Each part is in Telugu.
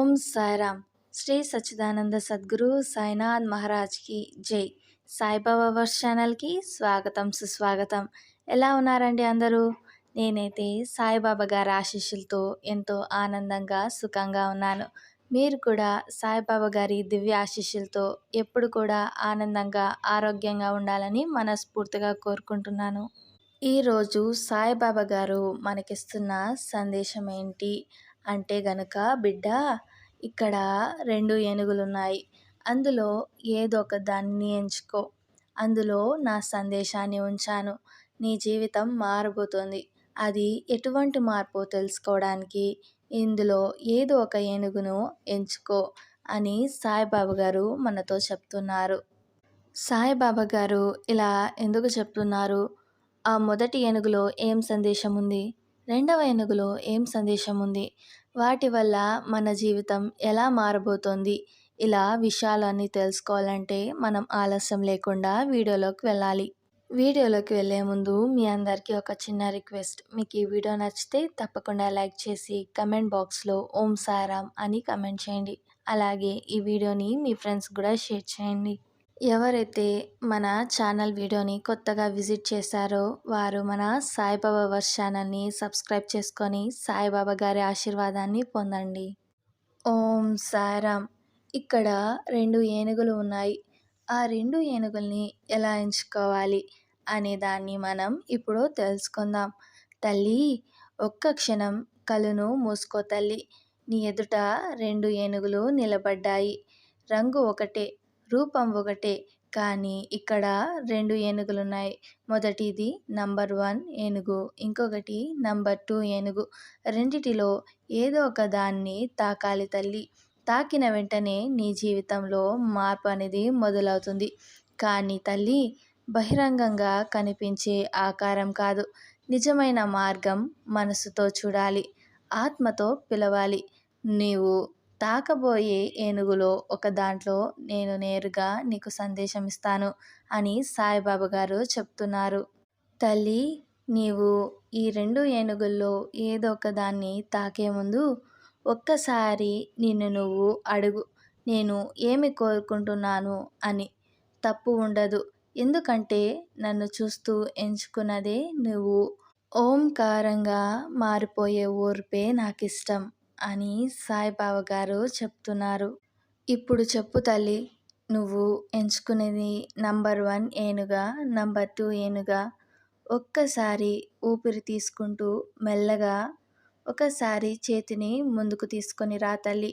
ఓం సాయిరామ్. శ్రీ సచ్చిదానంద సద్గురు సాయినాథ్ మహారాజ్కి జై. సాయిబాబా వర్స్ ఛానల్కి స్వాగతం సుస్వాగతం. ఎలా ఉన్నారండి అందరూ? నేనైతే సాయిబాబా గారి ఆశీస్సులతో ఎంతో ఆనందంగా సుఖంగా ఉన్నాను. మీరు కూడా సాయిబాబా గారి దివ్య ఆశీస్సులతో ఎప్పుడు కూడా ఆనందంగా ఆరోగ్యంగా ఉండాలని మనస్ఫూర్తిగా కోరుకుంటున్నాను. ఈరోజు సాయిబాబా గారు మనకిస్తున్న సందేశం ఏంటి? అంటే గనుక బిడ్డ ఇక్కడ రెండు ఏనుగులు ఉన్నాయి అందులో ఏదో ఒక దాన్ని ఎంచుకో. అందులో నా సందేశాన్ని ఉంచాను. నీ జీవితం మారబోతోంది. అది ఎటువంటి మార్పు తెలుసుకోవడానికి ఇందులో ఏదో ఒక ఏనుగును ఎంచుకో అని సాయిబాబా గారు మనతో చెప్తున్నారు. సాయిబాబా గారు ఇలా ఎందుకు చెప్తున్నారు? ఆ మొదటి ఏనుగులో ఏం సందేశం ఉంది? రెండవ ఏనుగులో ఏం సందేశం ఉంది? వాటి వల్ల మన జీవితం ఎలా మారబోతోంది? ఇలా విషయాలన్నీ తెలుసుకోవాలంటే మనం ఆలస్యం లేకుండా వీడియోలోకి వెళ్ళాలి. వీడియోలోకి వెళ్ళే ముందు మీ అందరికీ ఒక చిన్న రిక్వెస్ట్. మీకు ఈ వీడియో నచ్చితే తప్పకుండా లైక్ చేసి కమెంట్ బాక్స్లో ఓం సారామ్ అని కమెంట్ చేయండి. అలాగే ఈ వీడియోని మీ ఫ్రెండ్స్ కూడా షేర్ చేయండి. ఎవరైతే మన ఛానల్ వీడియోని కొత్తగా విజిట్ చేశారో వారు మన సాయిబాబా వర్స్ ఛానల్ని సబ్స్క్రైబ్ చేసుకొని సాయిబాబా గారి ఆశీర్వాదాన్ని పొందండి. ఓం సాయిరామ్. ఇక్కడ రెండు ఏనుగులు ఉన్నాయి. ఆ రెండు ఏనుగుల్ని ఎలా ఎంచుకోవాలి అనే దాన్ని మనం ఇప్పుడు తెలుసుకుందాం. తల్లి ఒక్క క్షణం కలును మూసుకో తల్లి. నీ ఎదుట రెండు ఏనుగులు నిలబడ్డాయి. రంగు ఒకటే. రూపం ఒకటే. కానీ ఇక్కడ రెండు ఏనుగులు ఉన్నాయి మొదటిది నంబర్ వన్ ఏనుగు ఇంకొకటి నంబర్ టూ ఏనుగు. రెండిటిలో ఏదో ఒక దాన్ని తాకాలి తల్లి. తాకిన వెంటనే నీ జీవితంలో మార్పు అనేది మొదలవుతుంది. కానీ తల్లి బహిరంగంగా కనిపించే ఆకారం కాదు. నిజమైన మార్గం మనసుతో చూడాలి. ఆత్మతో పిలవాలి. నీవు తాకబోయే ఏనుగులో ఒక దాంట్లో నేను నేరుగా నీకు సందేశం ఇస్తాను అని సాయిబాబా గారు చెప్తున్నారు. తల్లి నీవు ఈ రెండు ఏనుగుల్లో ఏదో ఒక దాన్ని తాకే ముందు ఒక్కసారి నిన్ను నువ్వు అడుగు. నేను ఏమి కోరుకుంటున్నాను అని తప్పు ఉండదు. ఎందుకంటే నన్ను చూస్తూ ఎంచుకున్నదే నువ్వు. ఓంకారంగా మారిపోయే ఊరిపే నాకు ఇష్టం అని సాయిబాబా గారు చెప్తున్నారు. ఇప్పుడు చెప్పు తల్లి నువ్వు ఎంచుకునేది నంబర్ వన్ ఏనుగా నంబర్ టూ ఏనుగా ఒక్కసారి ఊపిరి తీసుకుంటూ మెల్లగా ఒకసారి చేతిని ముందుకు తీసుకొని రా తల్లి.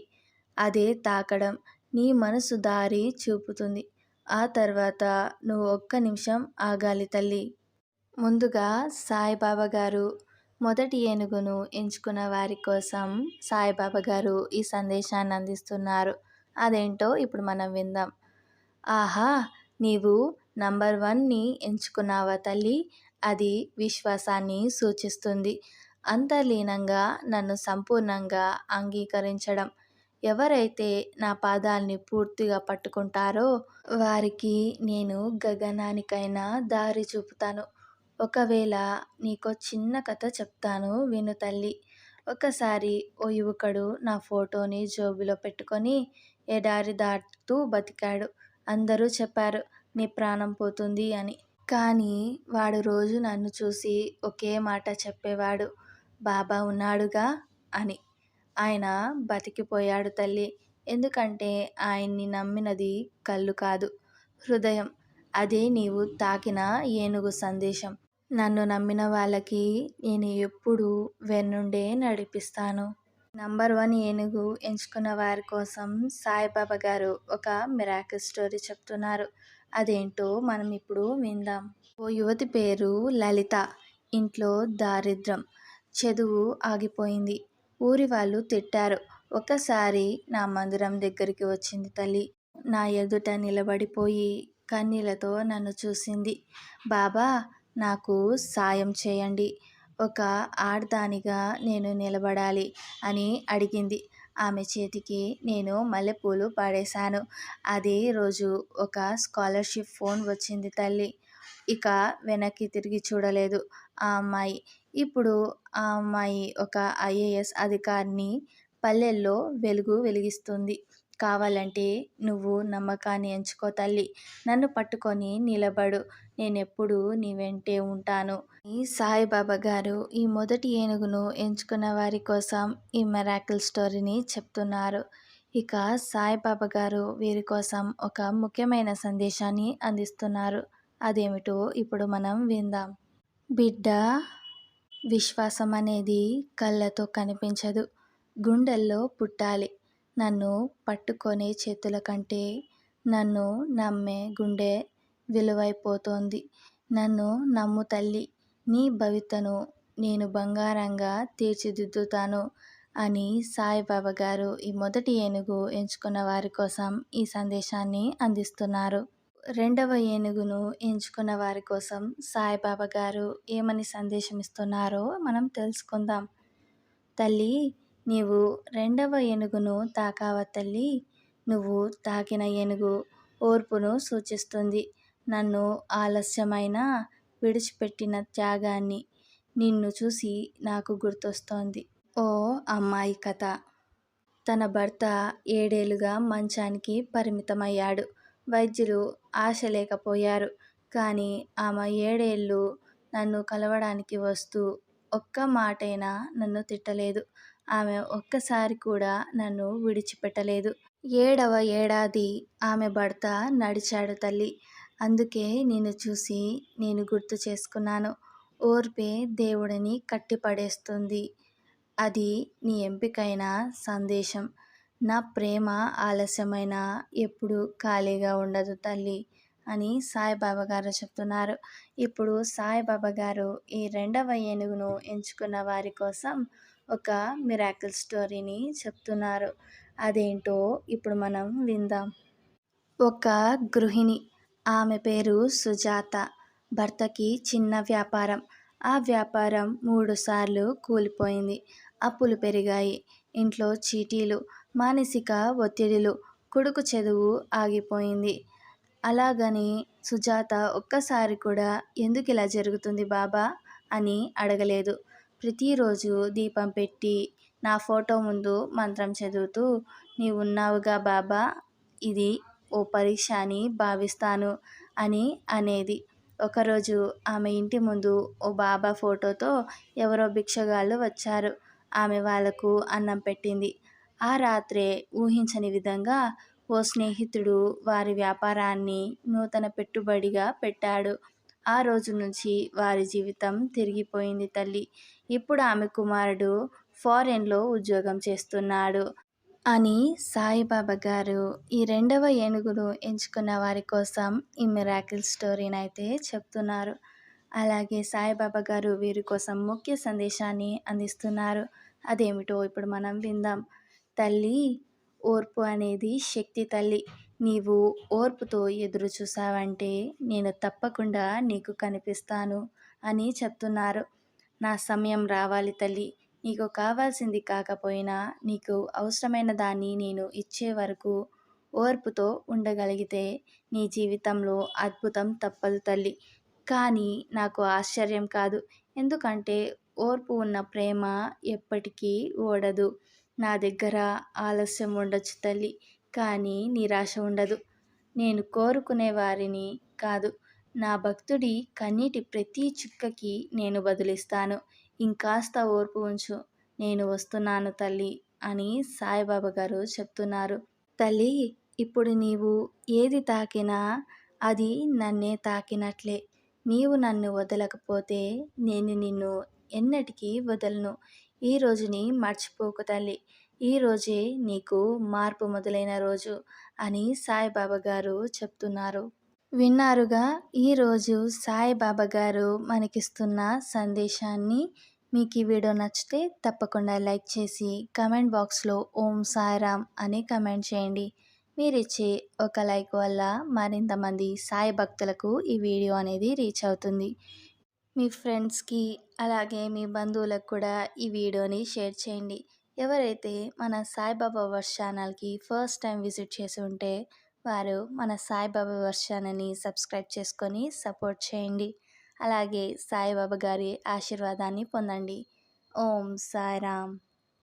అదే తాకడం నీ మనసు దారి చూపుతుంది. ఆ తర్వాత నువ్వు ఒక్క నిమిషం ఆగాలి తల్లి ముందుగా సాయిబాబా గారు మొదటి ఏనుగును ఎంచుకున్న వారి కోసం సాయిబాబా గారు ఈ సందేశాన్ని అందిస్తున్నారు. అదేంటో ఇప్పుడు మనం విందాం. ఆహా! నీవు నంబర్ వన్ని ఎంచుకున్నావా తల్లి? అది విశ్వాసాన్ని సూచిస్తుంది. అంతర్లీనంగా నన్ను సంపూర్ణంగా అంగీకరించడం. ఎవరైతే నా పాదాల్ని పూర్తిగా పట్టుకుంటారో వారికి నేను గగనానికైనా దారి చూపుతాను. ఒకవేళ నీకో చిన్న కథ చెప్తాను విను తల్లి. ఒకసారి ఓ యువకుడు నా ఫోటోని జోబులో పెట్టుకొని ఎడారి దాటుతూ బతికాడు. అందరూ చెప్పారు నీ ప్రాణం పోతుంది అని. కానీ వాడు రోజు నన్ను చూసి ఒకే మాట చెప్పేవాడు బాబా ఉన్నాడుగా అని. ఆయన బతికిపోయాడు తల్లి. ఎందుకంటే ఆయన్ని నమ్మినది కళ్ళు కాదు హృదయం. అదే నీవు తాకిన ఏనుగు సందేశం. నన్ను నమ్మిన వాళ్ళకి నేను ఎప్పుడూ వెన్నుండే నడిపిస్తాను. నంబర్ వన్ ఏనుగు ఎంచుకున్న వారి కోసం సాయిబాబా గారు ఒక మిరాకిల్ స్టోరీ చెప్తున్నారు. అదేంటో మనం ఇప్పుడు విందాం. ఓ యువతి పేరు లలిత. ఇంట్లో దారిద్రం చదువు ఆగిపోయింది. ఊరి వాళ్ళు తిట్టారు. ఒకసారి నా మందిరం దగ్గరికి వచ్చింది తల్లి. నా ఎదుట నిలబడిపోయి కన్నీలతో నన్ను చూసింది. బాబా నాకు సాయం చేయండి. ఒక ఆడదానిగా నేను నిలబడాలి అని అడిగింది. ఆమె చేతికి నేను మల్లెపూలు పాడేశాను. అదే రోజు ఒక స్కాలర్షిప్ ఫోన్ వచ్చింది తల్లి. ఇక వెనక్కి తిరిగి చూడలేదు. ఆ అమ్మాయి. ఇప్పుడు ఆ అమ్మాయి ఒక ఐఏఎస్ అధికారిని పల్లెల్లో వెలుగు వెలిగిస్తుంది. కావాలంటే నువ్వు నమ్మకాన్ని ఎంచుకో తల్లి. నన్ను పట్టుకొని నిలబడు. నేనెప్పుడూ నీ వెంటే ఉంటాను. ఈ సాయిబాబా గారు ఈ మొదటి ఏనుగును ఎంచుకున్న వారి కోసం ఈ మెరాకిల్ స్టోరీని చెప్తున్నారు. ఇక సాయిబాబా గారు వీరి కోసం ఒక ముఖ్యమైన సందేశాన్ని అందిస్తున్నారు. అదేమిటో ఇప్పుడు మనం విందాం. బిడ్డ విశ్వాసం అనేది కళ్ళతో కనిపించదు. గుండెల్లో పుట్టాలి. నన్ను పట్టుకొనే చేతుల కంటే నన్ను నమ్మే గుండె విలువైపోతోంది. నన్ను నమ్ము తల్లి నీ భవితను నేను బంగారంగా తీర్చిదిద్దుతాను అని సాయిబాబా గారు ఈ మొదటి ఏనుగు ఎంచుకున్న వారి కోసం ఈ సందేశాన్ని అందిస్తున్నారు. రెండవ ఏనుగును ఎంచుకున్న వారి కోసం సాయిబాబా గారు ఏమని సందేశం ఇస్తున్నారో మనం తెలుసుకుందాం. తల్లి నీవు రెండవ ఏనుగును తాకావ తల్లి. నువ్వు తాకిన ఏనుగు ఓర్పును సూచిస్తుంది. నన్ను ఆలస్యమైన విడిచిపెట్టిన త్యాగాన్ని నిన్ను చూసి నాకు గుర్తొస్తోంది. ఓ అమ్మాయి కథ. తన భర్త ఏడేళ్ళుగా మంచానికి పరిమితమయ్యాడు. వైద్యులు ఆశ లేకపోయారు కానీ ఆమె ఏడేళ్ళు నన్ను కలవడానికి వస్తూ ఒక్క మాటైనా నన్ను తిట్టలేదు. ఆమె ఒక్కసారి కూడా నన్ను విడిచిపెట్టలేదు. ఏడవ ఏడాది ఆమె భర్త నడిచాడు తల్లి. అందుకే నేను చూసి నేను గుర్తు చేసుకున్నాను. ఓర్పే దేవుడిని కట్టిపడేస్తుంది. అది నీ ఎంపికైన సందేశం. నా ప్రేమ ఆలస్యమైన ఎప్పుడు ఖాళీగా ఉండదు తల్లి అని సాయిబాబా గారు చెప్తున్నారు. ఇప్పుడు సాయిబాబా గారు ఈ రెండవ ఏనుగును ఎంచుకున్న వారి కోసం ఒక మిరాకిల్ స్టోరీని చెప్తున్నారు. అదేంటో ఇప్పుడు మనం విందాం. ఒక గృహిణి ఆమె పేరు సుజాత. భర్తకి చిన్న వ్యాపారం. ఆ వ్యాపారం మూడుసార్లు కూలిపోయింది. అప్పులు పెరిగాయి. ఇంట్లో చీటీలు మానసిక ఒత్తిడిలు కొడుకు చదువు ఆగిపోయింది. అలాగని సుజాత ఒక్కసారి కూడా ఎందుకు ఇలా జరుగుతుంది బాబా అని అడగలేదు. ప్రతిరోజు దీపం పెట్టి నా ఫోటో ముందు మంత్రం చదువుతూ నీవు ఉన్నావుగా బాబా ఇది ఓ పరీక్ష అని భావిస్తాను అని అనేది. ఒకరోజు ఆమె ఇంటి ముందు ఓ బాబా ఫోటోతో ఎవరో భిక్షగాళ్ళు వచ్చారు. ఆమె వాళ్ళకు అన్నం పెట్టింది. ఆ రాత్రే ఊహించని విధంగా ఓ స్నేహితుడు వారి వ్యాపారాన్ని నూతన పెట్టుబడిగా పెట్టాడు. ఆ రోజు నుంచి వారి జీవితం తిరిగిపోయింది తల్లి. ఇప్పుడు ఆమె కుమారుడు ఫారెన్లో ఉద్యోగం చేస్తున్నాడు అని సాయిబాబా గారు ఈ రెండవ ఏనుగును ఎంచుకున్న వారి కోసం ఈ మిరాకిల్ స్టోరీని అయితే చెప్తున్నారు. అలాగే సాయిబాబా గారు వీరి కోసం ముఖ్య సందేశాన్ని అందిస్తున్నారు. అదేమిటో ఇప్పుడు మనం విందాం. తల్లి ఓర్పు అనేది శక్తి తల్లి. నీవు ఓర్పుతో ఎదురు చూసావంటే నేను తప్పకుండా నీకు కనిపిస్తాను అని చెప్తున్నారు. నా సమయం రావాలి తల్లి. నీకు కావాల్సింది కాకపోయినా నీకు అవసరమైన దాన్ని నేను ఇచ్చే వరకు ఓర్పుతో ఉండగలిగితే నీ జీవితంలో అద్భుతం తప్పదు తల్లి. కానీ నాకు ఆశ్చర్యం కాదు. ఎందుకంటే ఓర్పు ఉన్న ప్రేమ ఎప్పటికీ ఓడదు. నా దగ్గర ఆలస్యం ఉండొచ్చు తల్లి. కానీ నిరాశ ఉండదు. నేను కోరుకునే వారిని కాదు. నా భక్తుడి కన్నీటి ప్రతి చుక్కకి నేను బదులిస్తాను. ఇంకాస్త ఓర్పు ఉంచు. నేను వస్తున్నాను తల్లి అని సాయిబాబా గారు చెప్తున్నారు. తల్లి ఇప్పుడు నీవు ఏది తాకినా అది నన్నే తాకినట్లే. నీవు నన్ను వదలకపోతే నేను నిన్ను ఎన్నటికీ వదలను. ఈ రోజుని మర్చిపోకు తల్లి. ఈరోజే నీకు మార్పు మొదలైన రోజు అని సాయిబాబా గారు చెప్తున్నారు. విన్నారుగా ఈరోజు సాయిబాబా గారు మనకిస్తున్న సందేశాన్ని మీకు ఈ వీడియో నచ్చితే తప్పకుండా లైక్ చేసి కమెంట్ బాక్స్లో ఓం సాయిరామ్ అని కమెంట్ చేయండి. మీరు ఇచ్చే ఒక లైక్ వల్ల మరింతమంది సాయి భక్తులకు ఈ వీడియో అనేది రీచ్ అవుతుంది. మీ ఫ్రెండ్స్కి అలాగే మీ బంధువులకు కూడా ఈ వీడియోని షేర్ చేయండి. ఎవరైతే మన సాయిబాబా వర్ష ఛానల్కి ఫస్ట్ టైం విజిట్ చేసి ఉంటే వారు మన సాయిబాబా వర్ష ఛానల్ని సబ్స్క్రైబ్ చేసుకొని సపోర్ట్ చేయండి. అలాగే సాయిబాబా గారి ఆశీర్వాదాన్ని పొందండి. ఓం సాయిరామ్.